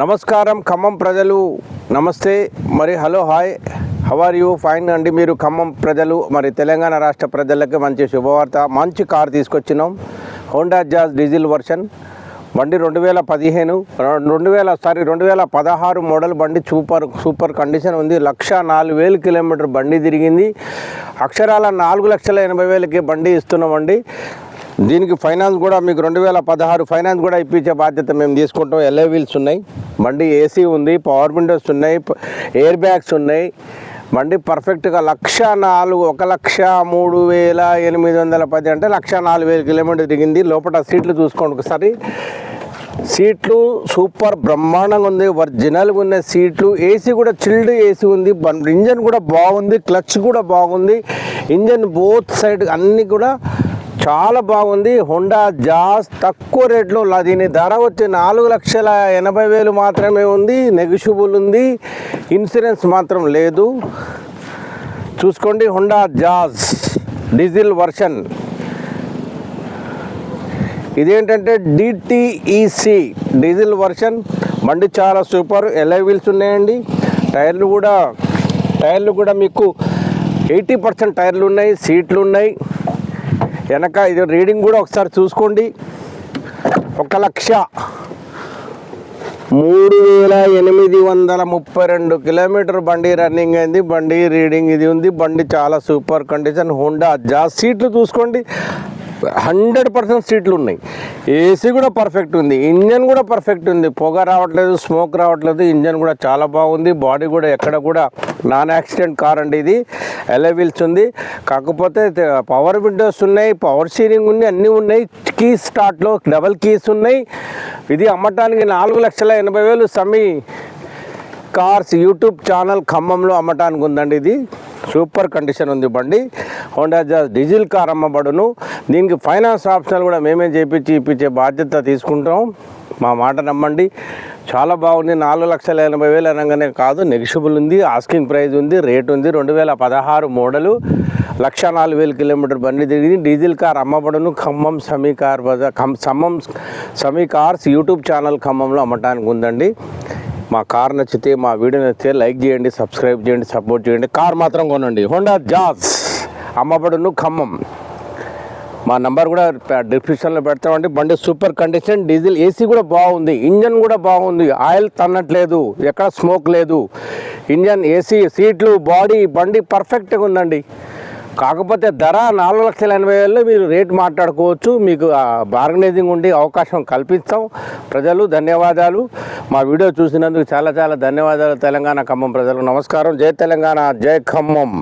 నమస్కారం ఖమ్మం ప్రజలు నమస్తే. మరి hello hi. How are you fine అండి. మీరు ఖమ్మం ప్రజలు మరి తెలంగాణ రాష్ట్ర ప్రజలకి మంచి శుభవార్త మంచి కార్ తీసుకొచ్చినాం. హోండా జాజ్ డీజిల్ వర్షన్ బండి రెండు వేల పదిహేను రెండు వేల సారీ రెండు వేల పదహారు మోడల్ బండి సూపర్ సూపర్ కండిషన్ ఉంది. లక్ష నాలుగు వేలు కిలోమీటర్ బండి తిరిగింది. అక్షరాల నాలుగు లక్షల ఎనభై వేలకి బండి ఇస్తున్నామండి దీనికి ఫైనాన్స్ కూడా మీకు రెండు వేల పదహారు ఫైనాన్స్ కూడా ఇప్పించే బాధ్యత మేము తీసుకుంటాం. ఎల్ఏ వీల్స్ ఉన్నాయి బండి ఏసీ ఉంది పవర్ విండోస్ ఉన్నాయి ఎయిర్ బ్యాగ్స్ ఉన్నాయి. బండి పర్ఫెక్ట్గా లక్ష నాలుగు ఒక లక్ష మూడు వేల ఎనిమిది వందల పది అంటే లక్ష నాలుగు వేల కిలోమీటర్ దిగింది. లోపల సీట్లు చూసుకోండి ఒకసారి. సీట్లు సూపర్ బ్రహ్మాండంగా ఉంది. ఒరిజినల్గా ఉన్న సీట్లు. ఏసీ కూడా చిల్డ్ ఏసీ ఉంది. ఇంజన్ కూడా బాగుంది. క్లచ్ కూడా బాగుంది. ఇంజన్ బోత్ సైడ్ అన్నీ కూడా చాలా బాగుంది. హోండా జాస్ తక్కువ రేట్లో దీని ధర వచ్చి నాలుగు లక్షల ఎనభై వేలు మాత్రమే ఉంది. నెగిషిబుల్ ఉంది. ఇన్సూరెన్స్ మాత్రం లేదు. చూసుకోండి హోండా జాజ్ డీజిల్ వర్షన్. ఇదేంటంటే డిటిఈసి డీజిల్ వర్షన్. బండి చాలా సూపర్. ఎలై వీల్స్ ఉన్నాయండి. టైర్లు కూడా టైర్లు కూడా మీకు ఎయిటీ పర్సెంట్ టైర్లు ఉన్నాయి సీట్లు ఉన్నాయి. వెనక ఇది రీడింగ్ కూడా ఒకసారి చూసుకోండి. ఒక లక్ష మూడు వేల ఎనిమిది వందల ముప్పై రెండు కిలోమీటర్ బండి రన్నింగ్ అయింది. బండి రీడింగ్ ఇది ఉంది. బండి చాలా సూపర్ కండిషన్ హోండా జాస్ సీట్లు చూసుకోండి. హండ్రెడ్ పర్సెంట్ సీట్లు ఉన్నాయి. ఏసీ కూడా పర్ఫెక్ట్ ఉంది. ఇంజన్ కూడా పర్ఫెక్ట్ ఉంది. పొగ రావట్లేదు స్మోక్ రావట్లేదు. ఇంజన్ కూడా చాలా బాగుంది. బాడీ కూడా ఎక్కడ కూడా నాన్ యాక్సిడెంట్ కార్ అండి ఇది. ఎలవీల్స్ ఉంది. కాకపోతే పవర్ విండోస్ ఉన్నాయి పవర్ స్టీరింగ్ ఉంది అన్నీ ఉన్నాయి. కీస్ స్టార్ట్లో డబల్ కీస్ ఉన్నాయి. ఇది అమ్మటానికి నాలుగు లక్షల ఎనభై వేలు సమీ కార్స్ యూట్యూబ్ ఛానల్ ఖమ్మంలో అమ్మటానికి ఉందండి ఇది. సూపర్ కండిషన్ ఉంది బండి. హోండా జాజ్ డీజిల్ కార్ అమ్మబడును. దీనికి ఫైనాన్స్ ఆప్షనల్ కూడా మేమే చేపించి ఇప్పించే బాధ్యత తీసుకుంటాం. మా మాట నమ్మండి. చాలా బాగుంది. నాలుగు లక్షల ఎనభై వేలు అనగానే కాదు నెగిషిబుల్ ఉంది ఆస్కింగ్ ప్రైస్ ఉంది రేట్ ఉంది. రెండు వేల పదహారు మోడలు. లక్ష నాలుగు వేల కిలోమీటర్ బండి తిరిగి డీజిల్ కార్ అమ్మబడును. Khammam Sami car bazaar ఖమ్ Khammam Sami cars YouTube channel ఖమ్మంలో అమ్మటానికి ఉందండి. మా కార్ నచ్చితే మా వీడియో నచ్చితే లైక్ చేయండి సబ్స్క్రైబ్ చేయండి సపోర్ట్ చేయండి. కార్ మాత్రం కొనండి. Honda Jazz. అమ్మబడును ఖమ్మం. మా నంబర్ కూడా డిస్క్రిప్షన్లో పెడతామండి. బండి సూపర్ కండిషన్ డీజిల్ ఏసీ కూడా బాగుంది. ఇంజన్ కూడా బాగుంది. ఆయిల్ తన్నట్లేదు. ఎక్కడ స్మోక్ లేదు. ఇంజన్ ఏసీ సీట్లు బాడీ బండి పర్ఫెక్ట్గా ఉందండి. కాకపోతే ధర నాలుగు లక్షల ఎనభై వేలలో మీరు రేట్ మాట్లాడుకోవచ్చు. మీకు బార్గనైజింగ్ ఉండి అవకాశం కల్పిస్తాం. ప్రజలు ధన్యవాదాలు. మా వీడియో చూసినందుకు చాలా చాలా ధన్యవాదాలు తెలంగాణ ఖమ్మం ప్రజలకు. నమస్కారం. జై తెలంగాణ. జై ఖమ్మం.